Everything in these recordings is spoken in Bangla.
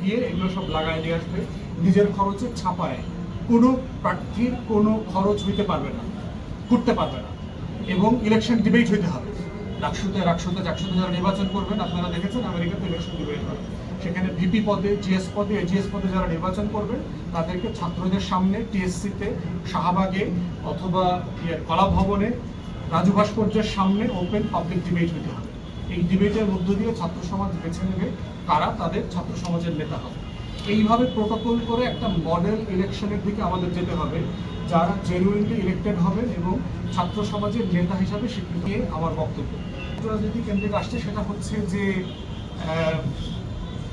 গিয়ে এগুলো সব লাগায় দিয়ে আসবে। নিজের খরচে ছাপায়। কোনো প্রার্থীর কোনো খরচ হইতে পারবে না, করতে পারবে না। এবং ইলেকশন ডিবেট হইতে হবে। রাকসুতে রাকসুতে চাকসুতে যারা নির্বাচন করবেন, আপনারা দেখেছেন আমেরিকাতে ইলেকশন ডিবেট হয়। সেখানে ভিপি পদে জিএস পদে এজিএস পদে যারা নির্বাচন করবেন, তাদেরকে ছাত্রদের সামনে টিএসসিতে শাহবাগে অথবা ইয়ে কলা ভবনে রাজু ভাস্কর্যের সামনে ওপেন পাবলিক ডিবেট হইতে হবে। এই ডিবেটের মধ্য দিয়ে ছাত্র সমাজ বেছে নেবে কারা তাদের ছাত্র সমাজের নেতা হবে। এইভাবে প্রোটোকল করে একটা মডেল ইলেকশনের দিকে আমাদের যেতে হবে, যারা জেনুইনলি ইলেক্টেড হবেন এবং ছাত্র সমাজের নেতা হিসাবে স্বীকৃতি আমার বক্তব্য। রাজনীতি কেন্দ্রিক আসছে, সেটা হচ্ছে যে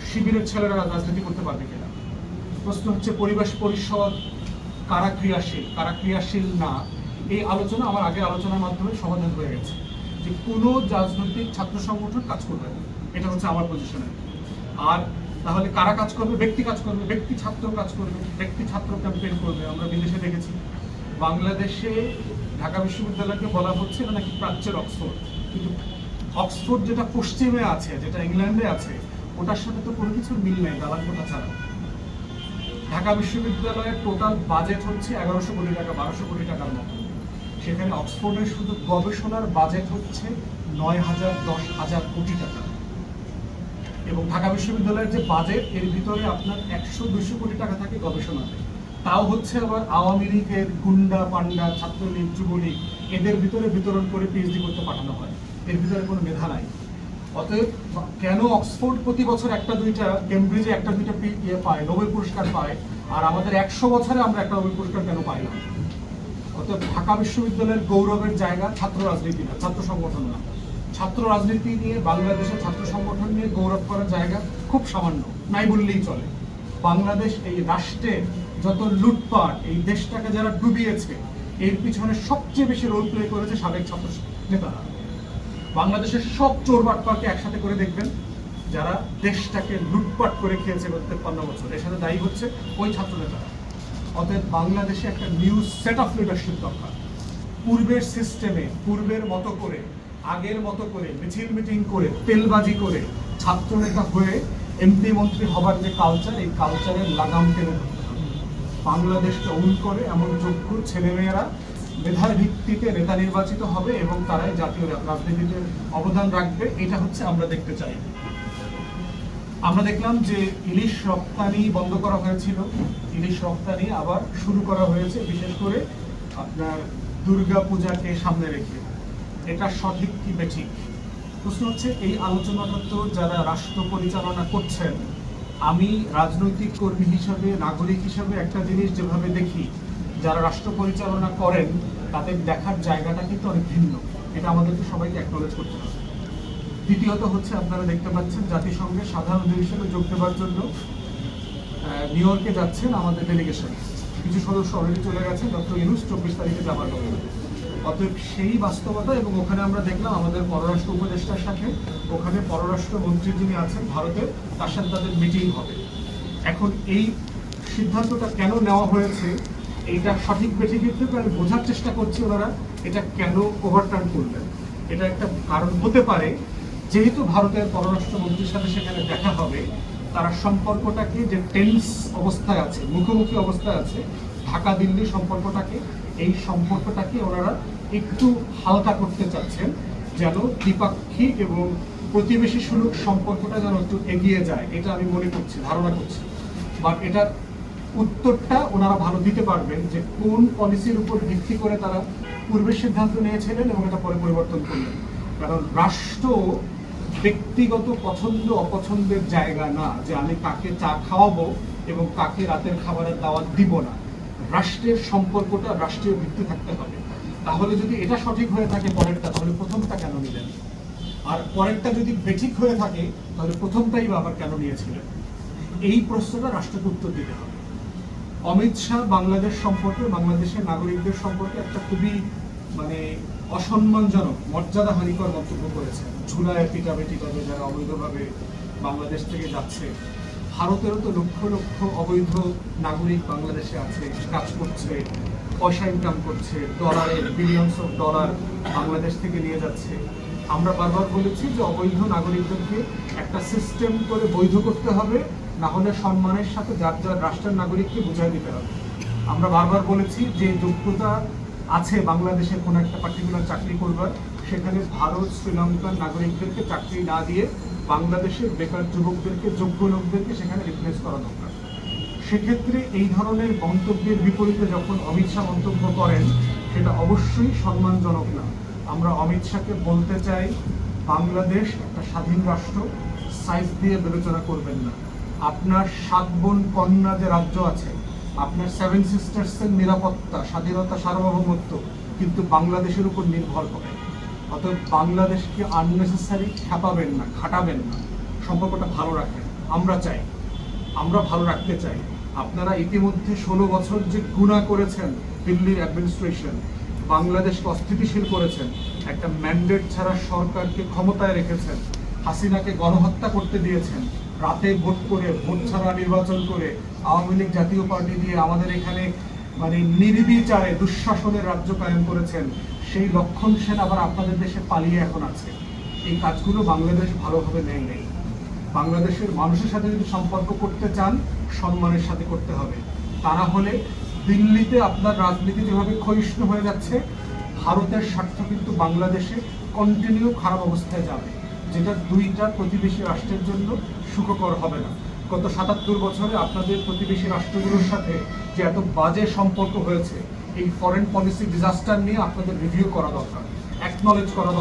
শিবিরের ছেলেরা রাজনীতি করতে পারবে কিনা। প্রশ্ন হচ্ছে পরিবেশ পরিষদ কারা ক্রিয়াশীল? কারা ক্রিয়াশীল না? এই আলোচনা আমার আগে আলোচনার মাধ্যমে সমাধান হয়ে গেছে। যে কোনো রাজনৈতিক ছাত্র সংগঠন কাজ করবে না। এটা হচ্ছে আমার পজিশনে আর তাহলে কারা কাজ করবে? ব্যক্তি কাজ করবে। ব্যক্তি ছাত্র কাজ করবে। ব্যক্তি ছাত্র ক্যাম্পেইন করবে। আমরা বিদেশে দেখেছি। বাংলাদেশে ঢাকা বিশ্ববিদ্যালয়কে বলা হচ্ছে এটা নাকি প্রাচ্যের অক্সফোর্ড। কিন্তু অক্সফোর্ড যেটা পশ্চিমে আছে, যেটা ইংল্যান্ডে আছে, ওটার সাথে তো কোনো কিছুর মিল নেই দালান কোটা ছাড়া ঢাকা বিশ্ববিদ্যালয়ের টোটাল বাজেট হচ্ছে এগারোশো কোটি টাকা, বারোশো কোটি টাকার মতো। সেখানে অক্সফোর্ডের শুধু গবেষণার বাজেট হচ্ছে নয় হাজার, দশ হাজার কোটি টাকা। এবং ঢাকা বিশ্ববিদ্যালয়ের যে বাজেট এর ভিতরে আপনার একশো, দুশো কোটি টাকা থাকে গবেষণাতে। তাও হচ্ছে আবার আওয়ামী লীগের গুন্ডা পান্ডা ছাত্রলীগ, যুবলীগ, এদের ভিতরে বিতরণ করে পিএইচডি করতে পাঠানো হয়। এর ভিতরে কোনো মেধা নাই। অতএব কেন অক্সফোর্ড প্রতি বছর একটা, দুইটা, কেমব্রিজে একটা, দুইটা ইয়ে পায়, নোবেল পুরস্কার পায়, আর আমাদের একশো বছরে আমরা একটা নোবেল পুরস্কার কেন পাই না? ঢাকা বিশ্ববিদ্যালয়ের গৌরবের জায়গা ছাত্র রাজনীতি না, ছাত্র সংগঠন না। ছাত্র রাজনীতি নিয়ে বাংলাদেশের ছাত্র সংগঠন নিয়ে গৌরব করার জায়গা খুব সামান্য, নাই বললেই চলে। বাংলাদেশ এই রাষ্ট্রের যত লুটপাট, এই দেশটাকে যারা ডুবিয়েছে, এর পিছনে সবচেয়ে বেশি রোল প্লে করেছে সাবেক ছাত্র নেতারা। বাংলাদেশের সব চোর বাটপাকে একসাথে করে দেখবেন, যারা দেশটাকে লুটপাট করে খেয়েছে তেপ্পান্ন বছর। এর সাথে দায়ী হচ্ছে ওই ছাত্র নেতারা। অতএব বাংলাদেশে একটা নিউ সেট অফ লিডারশিপ দরকার পূর্বের সিস্টেমে পূর্বের মতো করে, আগের মতো করে, মিছিল মিটিং করে, তেলবাজি করে ছাত্র নেতা হয়ে এমপি মন্ত্রী হবার যে কালচার এই কালচারের লাগাম টেনে। বাংলাদেশকে অমূল করে এমন যোগ্য ছেলেমেয়েরা মেধার ভিত্তিতে নেতা নির্বাচিত হবে এবং তারাই জাতীয় রাজনীতিতে অবদান রাখবে, এটা হচ্ছে আমরা দেখতে চাই আমরা দেখলাম যে ইলিশ রপ্তানি বন্ধ করা হয়েছিল। ইলিশ রপ্তানি আবার শুরু করা হয়েছে, বিশেষ করে আপনার দুর্গা পূজাকে সামনে রেখে। এটা সঠিক কি বেঠিক? প্রশ্ন হচ্ছে, এই আলোচনাটা তো যারা রাষ্ট্র পরিচালনা করছেন, আমি রাজনৈতিক কর্মী হিসাবে, নাগরিক হিসাবে একটা জিনিস যেভাবে দেখি, যারা রাষ্ট্র পরিচালনা করেন, তাদের দেখার জায়গাটা কিন্তু অনেক ভিন্ন। এটা আমাদেরকে সবাইকে অ্যাকনোলেজ করতে হবে। দ্বিতীয়ত হচ্ছে আপনারা দেখতে পাচ্ছেন জাতিসংঘের সাধারণ অধিবেশনে যোগ দেওয়ার জন্য নিউ ইয়র্কে যাচ্ছেন আমাদের ডেলিগেশন কিছু সদস্য অলরেডি চলে গেছে ডক্টর ইউনুস, চব্বিশ তারিখে যাবার কথা। অতএব সেই বাস্তবতা এবং ওখানে আমরা দেখলাম আমাদের পররাষ্ট্র উপদেষ্টার সাথে, ওখানে পররাষ্ট্র মন্ত্রী যিনি আছেন ভারতের তার সাথে তাদের মিটিং হবে। এখন এই সিদ্ধান্তটা কেন নেওয়া হয়েছে, এইটা সঠিক বেঠিক থেকে আমি বোঝার চেষ্টা করছি ওনারা, এটা কেন ওভারটার্ন করলেন? এটা একটা কারণ হতে পারে যেহেতু ভারতের পররাষ্ট্র মন্ত্রীর সাথে সেখানে দেখা হবে, তারা সম্পর্কটাকে যে টেন্স অবস্থায় আছে, মুখোমুখি অবস্থায় আছে, ঢাকা দিল্লি সম্পর্কটাকে, এই সম্পর্কটাকে ওনারা একটু হালকা করতে চাচ্ছেন, যেন দ্বিপাক্ষিক এবং প্রতিবেশী সুলভ সম্পর্কটা যেন একটু এগিয়ে যায়, এটা আমি মনে করছি, ধারণা করছি। বাট এটার উত্তরটা ওনারা ভালো দিতে পারবেন যে কোন পলিসির উপর ভিত্তি করে তারা পূর্বে সিদ্ধান্ত নিয়েছিলেন এবং এটা পরে পরিবর্তন করলেন। কারণ রাষ্ট্র ব্যক্তিগত পছন্দ, অপছন্দের জায়গা না যে আমি কাকে চা খাওয়াবো এবং কাকে রাতের খাবারের দাওয়াত দিব না। রাষ্ট্রের সম্পর্কটা, রাষ্ট্রীয় ভিত্তি থাকতে হবে। তাহলে যদি এটা সঠিক হয়ে থাকে পরেরটা, তাহলে প্রথমটা কেন নিলেন? আর পরেরটা যদি বেঠিক হয়ে থাকে, তাহলে প্রথমটাই বা আবার কেন নিয়েছিলেন? এই প্রশ্নটা রাষ্ট্রকে উত্তর দিতে হবে। অমিত শাহ বাংলাদেশ সম্পর্কে, বাংলাদেশের নাগরিকদের সম্পর্কে একটা খুবই মানে অসম্মানজনক, মর্যাদা হানিকর মন্তব্য করেছেন ঝুলায় পিটাবেটি করে যারা অবৈধভাবে বাংলাদেশ থেকে যাচ্ছে, ভারতেরও তো লক্ষ লক্ষ অবৈধ নাগরিক বাংলাদেশে আছে, কাজ করছে, পয়সা ইনকাম করছে ডলারের বিলিয়নস অফ ডলার বাংলাদেশ থেকে নিয়ে যাচ্ছে। আমরা বারবার বলেছি যে অবৈধ নাগরিকদেরকে একটা সিস্টেম করে বৈধ করতে হবে, না হলে সম্মানের সাথে যার যার রাষ্ট্রের নাগরিককে বুঝাই দিতে হবে। আমরা বারবার বলেছি যে যোগ্যতা আছে বাংলাদেশের কোনো একটা পার্টিকুলার চাকরি করবার, সেখানে ভারত, শ্রীলঙ্কার নাগরিকদেরকে চাকরি না দিয়ে বাংলাদেশের বেকার যুবকদেরকে, যোগ্য লোকদেরকে সেখানে রিপ্লেস করা দরকার। সেক্ষেত্রে এই ধরনের মন্তব্যের বিপরীতে যখন অমিত শাহ মন্তব্য করেন, সেটা অবশ্যই সম্মানজনক না। আমরা অমিত শাহকে বলতে চাই, বাংলাদেশ একটা স্বাধীন রাষ্ট্র সাইজ দিয়ে বিবেচনা করবেন না। আপনার সাত বোন, কন্যা যে রাজ্য আছে আপনার সেভেন সিস্টার্সের নিরাপত্তা, স্বাধীনতা, সার্বভৌমত্ব কিন্তু বাংলাদেশের উপর নির্ভর করে। অতএব বাংলাদেশকে আননেসেসারি খেপাবেন না, খাটাবেন না। সম্পর্কটা ভালো রাখেন। আমরা চাই, আমরা ভালো রাখতে চাই। আপনারা ইতিমধ্যে ষোলো বছর যে গুণা করেছেন দিল্লির অ্যাডমিনিস্ট্রেশন বাংলাদেশকে অস্থিতিশীল করেছেন, একটা ম্যান্ডেট ছাড়া সরকারকে ক্ষমতায় রেখেছেন, হাসিনাকে গণহত্যা করতে দিয়েছেন রাতে ভোট করে, ভোট ছাড়া নির্বাচন করে আওয়ামী লীগ জাতীয় পার্টি দিয়ে আমাদের এখানে মানে নির্বিচারে দুঃশাসনের রাজ্য কায়েম করেছেন, সেই লক্ষণ সেন আবার আপনাদের দেশে পালিয়ে এখন আছে। এই কাজগুলো বাংলাদেশ ভালোভাবে নেয় নেই। বাংলাদেশের মানুষের সাথে যদি সম্পর্ক করতে চান, সম্মানের সাথে করতে হবে। তা না হলে দিল্লিতে আপনার রাজনীতি যেভাবে ক্ষয়িষ্ণু হয়ে যাচ্ছে, ভারতের স্বার্থ কিন্তু বাংলাদেশে কন্টিনিউ খারাপ অবস্থায় যাবে। যেটা দুইটা প্রতিবেশী রাষ্ট্রের জন্য সুখকর হবে না। গত সাতাত্তর বছরে আপনাদের প্রতিবেশী রাষ্ট্রগুলোর সাথে যে এত বাজে সম্পর্ক হয়েছে, এই ফরেন পলিসি ডিজাস্টার নিয়ে আপনাদের রিভিউ করা দরকার অ্যাকনলেজ করা দরকার।